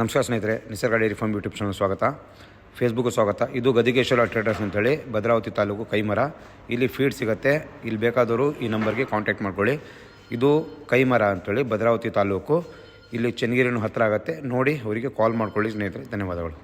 ನಮಸ್ಕಾರ ಸ್ನೇಹಿತರೆ, Nisarga dairy farm YouTube channel ಸ್ವಾಗತ. ಫೇಸ್ಬುಕ್ಕು ಸ್ವಾಗತ. ಇದು ಗದಿಗೇಶ್ವರ ಟ್ರೇಡರ್ಸ್ ಅಂತೇಳಿ ಭದ್ರಾವತಿ ತಾಲೂಕು ಕೈಮರ. ಇಲ್ಲಿ ಫೀಡ್ ಸಿಗುತ್ತೆ. ಇಲ್ಲಿ ಬೇಕಾದವರು ಈ ನಂಬರ್ಗೆ ಕಾಂಟ್ಯಾಕ್ಟ್ ಮಾಡ್ಕೊಳ್ಳಿ. ಇದು ಕೈಮರ ಅಂತೇಳಿ ಭದ್ರಾವತಿ ತಾಲೂಕು. ಇಲ್ಲಿ ಚನ್ನಗಿರಿನೂ ಹತ್ತಿರ ಆಗುತ್ತೆ. ನೋಡಿ, ಅವರಿಗೆ ಕಾಲ್ ಮಾಡ್ಕೊಳ್ಳಿ ಸ್ನೇಹಿತರೆ. ಧನ್ಯವಾದಗಳು.